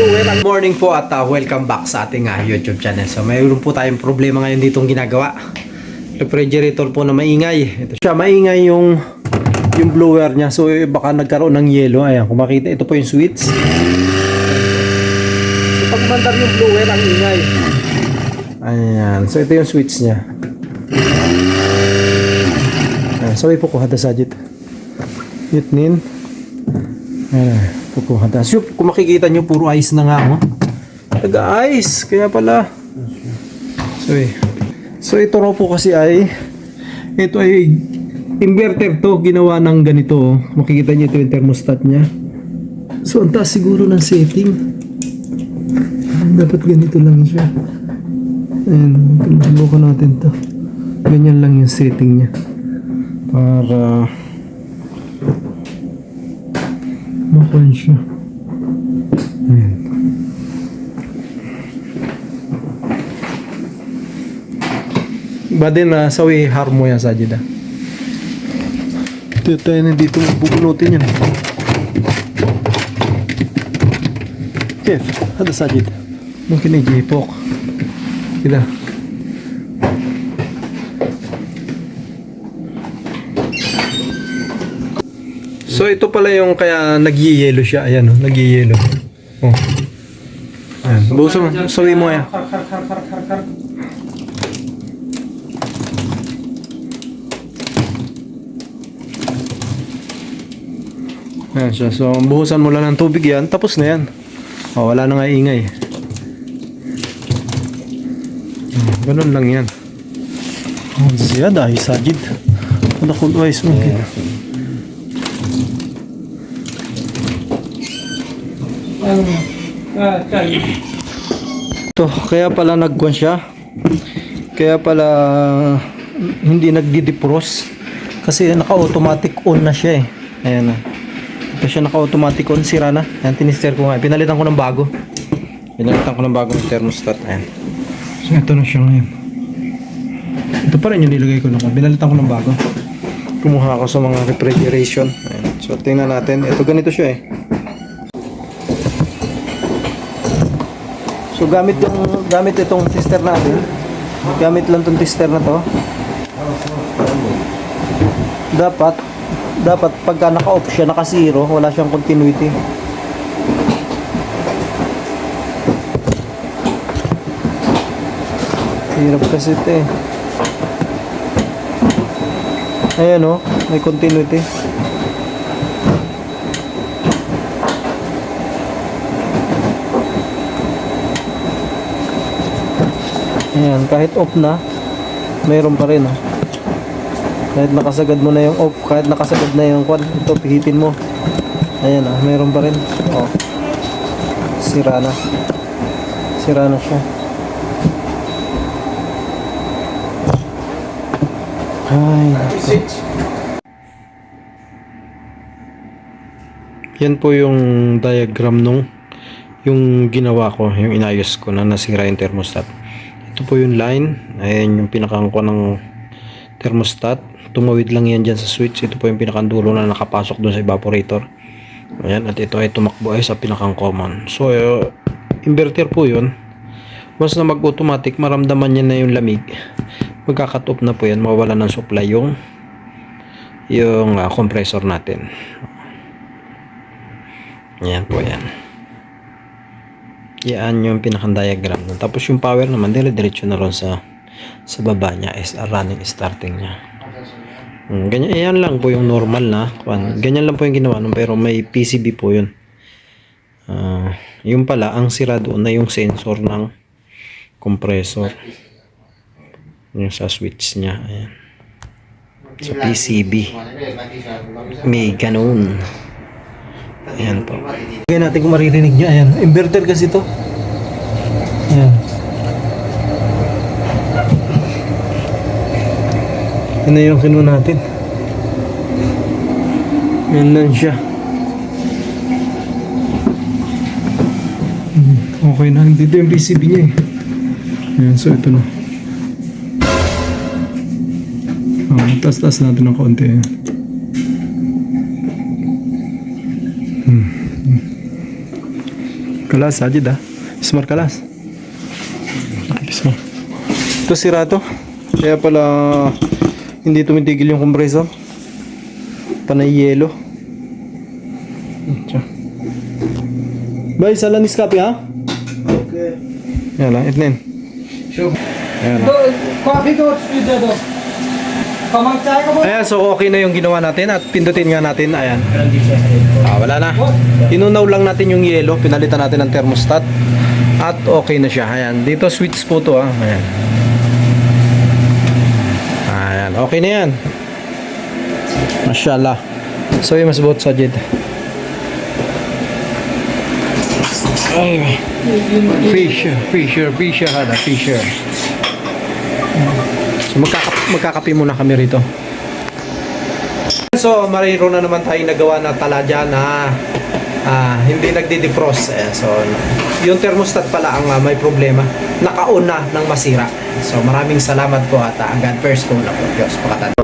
Good morning po at uh, welcome back sa ating uh, YouTube channel. So mayroon po tayong problema ngayon ditong ginagawa. Refrigerator po na maingay. Ito siya, maingay yung yung blower niya. So eh, baka nagkaroon ng yelo. Ayan, kung ito po yung switch. So pag mandar yung blower, ang ingay. Ayan, so ito yung switch niya. Ayan, so ipukuha da sa jit. Yutnin. Ayan, pukuha da. So kung makikita nyo, puro ice na nga. Oh. Taga-ice. Kaya pala. So eh. So ito raw po kasi ay ito ay inverter to ginawa ng ganito. oh. Makikita niyo ito yung thermostat niya. So ang taas siguro ng setting. Dapat ganito lang siya. Ayan, subukan natin to. Ganyan lang yung setting niya. Para makuha siya. Ayan. Badin na sawi harmo yan sa jida. Ito tayo na dito bubunutin yan. Kef, ada sajid. Mungkin ay jipok. Kita. So ito pala yung kaya nagyiyelo siya. Ayan oh, nagyiyelo. Oh. Ayan. Buso mo. Sawi mo yan. Ayan siya. So, buhusan mo lang ng tubig yan. Tapos na yan. Oh, wala na nga ingay. Hmm, Ganun lang yan. Oh, siya dahil sajid. Ano kung wise mo? To, kaya pala nagkuhan siya. Kaya pala hindi nagdi-defrost. Kasi naka-automatic on na siya eh. Ayan na. Ito siya naka-automatic on. Sira na. Ayan, tinister ko nga. Pinalitan ko ng bago. Pinalitan ko ng bagong thermostat. Ayan. So, ito na siya ngayon. Ito pa rin yung nilagay ko na. Pinalitan ko ng bago. Kumuha ako sa mga refrigeration. Ayan. So, tingnan natin. Ito ganito siya eh. So gamit yung gamit itong tester natin. Gamit lang tong tester na to. Dapat dapat pagka naka-off siya, naka-zero, wala siyang continuity. Hirap kasi ito eh. Ayan oh, may continuity. Ayan, kahit off na, mayroon pa rin. Oh. Kahit nakasagad mo na yung off, kahit nakasagad na yung kwan, ito, pihitin mo. Ayan ah, mayroon pa rin. Oh. Sira na. Sira na siya. Ay. Yan po yung diagram nung yung ginawa ko, yung inayos ko na nasira yung thermostat. Ito po yung line. Ayan yung pinakangko ng thermostat. Tumawid lang yan dyan sa switch. Ito po yung pinakandulo na nakapasok doon sa evaporator. Ayan. At ito ay tumakbo ay sa pinakang common. So, uh, inverter po yun. Once na mag-automatic, maramdaman niya na yung lamig. Magkakat off na po yan. Mawala ng supply yung yung uh, compressor natin. Yan po yan. Yan yung pinakang diagram nun. Tapos yung power naman, dire-diretso na ron sa sa baba niya is a running starting niya. Mm, ganyan, yan lang po yung normal na. Ganyan lang po yung ginawa nun, pero may PCB po yun. Ah, yung pala, ang sira doon na yung sensor ng compressor. Yung sa switch niya. Ayan. Sa PCB. May ganun. Ayan po. Kaya natin kung maririnig nyo. Ayan. Inverter kasi to. Ayan. Yan na yung kinuha natin. Yan lang siya. Hmm, Okay na. Dito yung PCB niya eh. Ayan. So ito na. Ah, taas-taas natin ng konti. Ayan. Kalas, Sajid ah. Bismar Kalas. Ito sira to. Kaya pala hindi tumitigil yung compressor. Panay yelo. Bay, sala ni Scapi ha? Okay. Yan ah. lang, itnin. Sure. Yan lang. Coffee goes with the dog. Ayan, so okay na yung ginawa natin at pindutin nga natin. Ayan. Ah, wala na. Inunaw lang natin yung yelo, pinalitan natin ng thermostat. At okay na siya. Ayan. Dito switch po to ah. Ayan. Ayan. Okay na yan. Mashallah. So yung mas bot sa jid. Ay. Fisher, Fisher, Fisher Fisher. So magkaka magkakape muna kami rito. So, mayroon na naman tayong nagawa na taladya na ah, hindi nagdi-defrost. Eh, so, yung thermostat pala ang ah, may problema. Nakauna ng masira. So, maraming salamat po at uh, God first po na po. Diyos, pakatan.